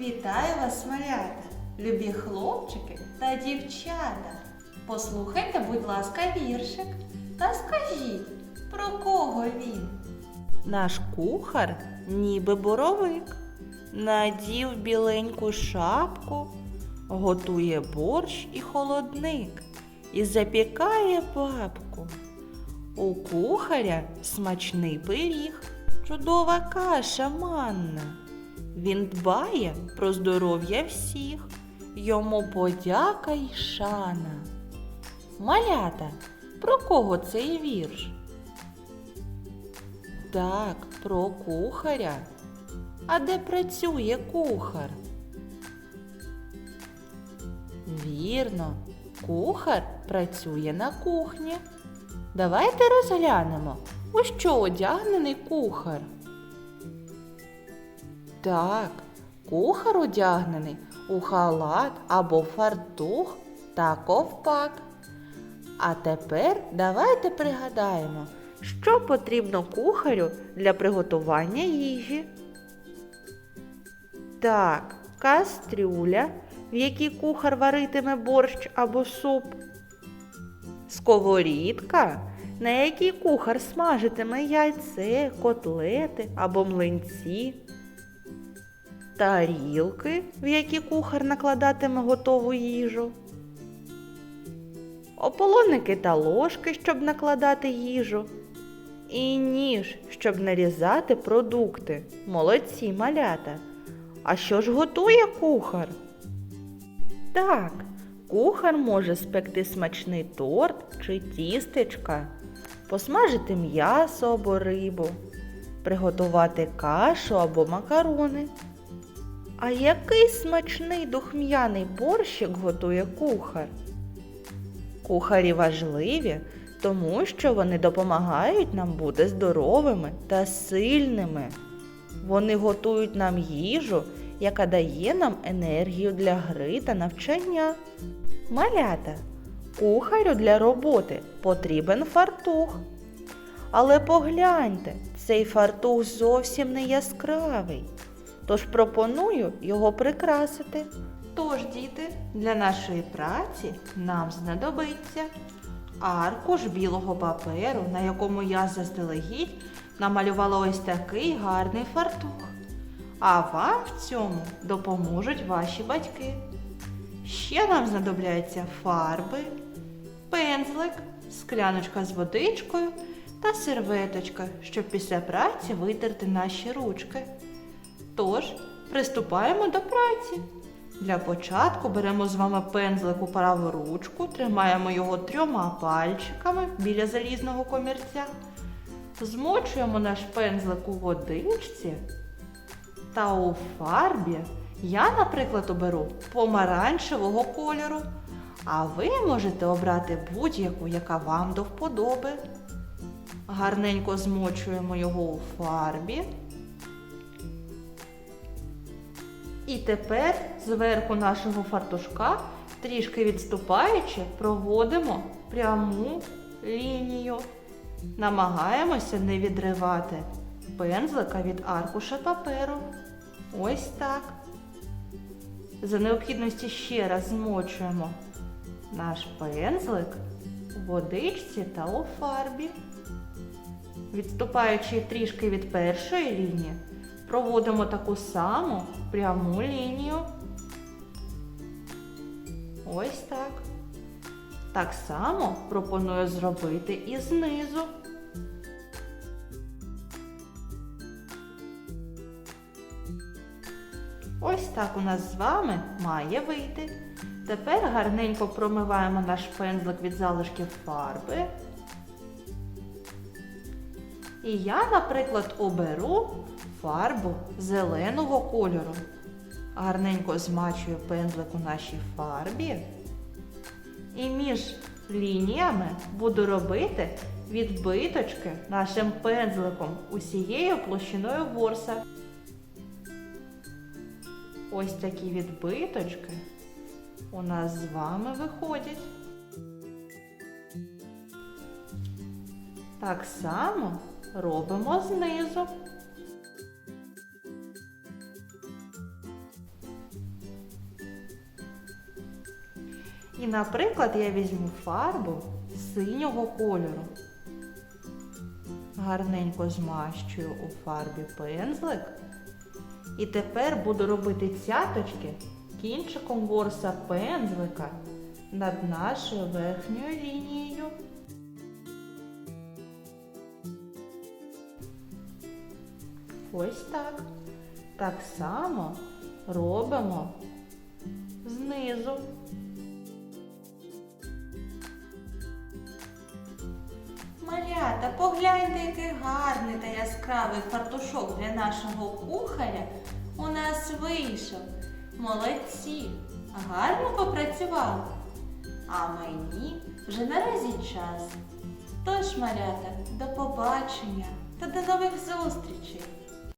Вітаю вас, малята, любі хлопчики та дівчата. Послухайте, будь ласка, віршик та скажіть, про кого він? Наш кухар ніби боровик, надів біленьку шапку, готує борщ і холодник і запікає бабку. У кухаря смачний пиріг, чудова каша манна. Він дбає про здоров'я всіх, йому подяка й шана. Малята, про кого цей вірш? Так, про кухаря. А де працює кухар? Вірно, кухар працює на кухні. Давайте розглянемо, у що одягнений кухар. Так, кухар одягнений у халат або фартух та ковпак. А тепер давайте пригадаємо, що потрібно кухарю для приготування їжі. Так, кастрюля, в якій кухар варитиме борщ або суп. Сковорідка, на якій кухар смажитиме яйце, котлети або млинці. Тарілки, в які кухар накладатиме готову їжу. Ополонники та ложки, щоб накладати їжу. І ніж, щоб нарізати продукти. Молодці малята. А що ж готує кухар? Так, кухар може спекти смачний торт чи тістечка, посмажити м'ясо або рибу, приготувати кашу або макарони. А який смачний духм'яний борщик готує кухар? Кухарі важливі, тому що вони допомагають нам бути здоровими та сильними. Вони готують нам їжу, яка дає нам енергію для гри та навчання. Малята, кухарю для роботи потрібен фартух. Але погляньте, цей фартух зовсім не яскравий. Тож пропоную його прикрасити. Тож, діти, для нашої праці нам знадобиться аркуш білого паперу, на якому я заздалегідь намалювала ось такий гарний фартух. А вам в цьому допоможуть ваші батьки. Ще нам знадобляться фарби, пензлик, скляночка з водичкою та серветочка, щоб після праці витерти наші ручки. Тож, приступаємо до праці. Для початку беремо з вами пензлик у праву ручку, тримаємо його трьома пальчиками біля залізного комірця, змочуємо наш пензлик у водичці та у фарбі. Я, наприклад, оберу помаранчевого кольору, а ви можете обрати будь-яку, яка вам до вподоби. Гарненько змочуємо його у фарбі. І тепер зверху нашого фартушка, трішки відступаючи, проводимо пряму лінію. Намагаємося не відривати пензлика від аркуша паперу. Ось так. За необхідності ще раз змочуємо наш пензлик у водичці та у фарбі. Відступаючи трішки від першої лінії, проводимо таку саму пряму лінію. Ось так. Так само пропоную зробити і знизу. Ось так у нас з вами має вийти. Тепер гарненько промиваємо наш пензлик від залишків фарби. І я, наприклад, оберу фарбу зеленого кольору. Гарненько змачую пензлик у нашій фарбі. І між лініями буду робити відбиточки нашим пензликом усією площиною ворса. Ось такі відбиточки у нас з вами виходять. Так само робимо знизу. І, наприклад, я візьму фарбу синього кольору. Гарненько змащую у фарбі пензлик. І тепер буду робити цяточки кінчиком ворса пензлика над нашою верхньою лінією. Ось так. Так само робимо знизу. Малята, погляньте, який гарний та яскравий фартушок для нашого кухаря у нас вийшов. Молодці! Гарно попрацювали. А мені вже наразі час. Тож, малята, до побачення та до нових зустрічей!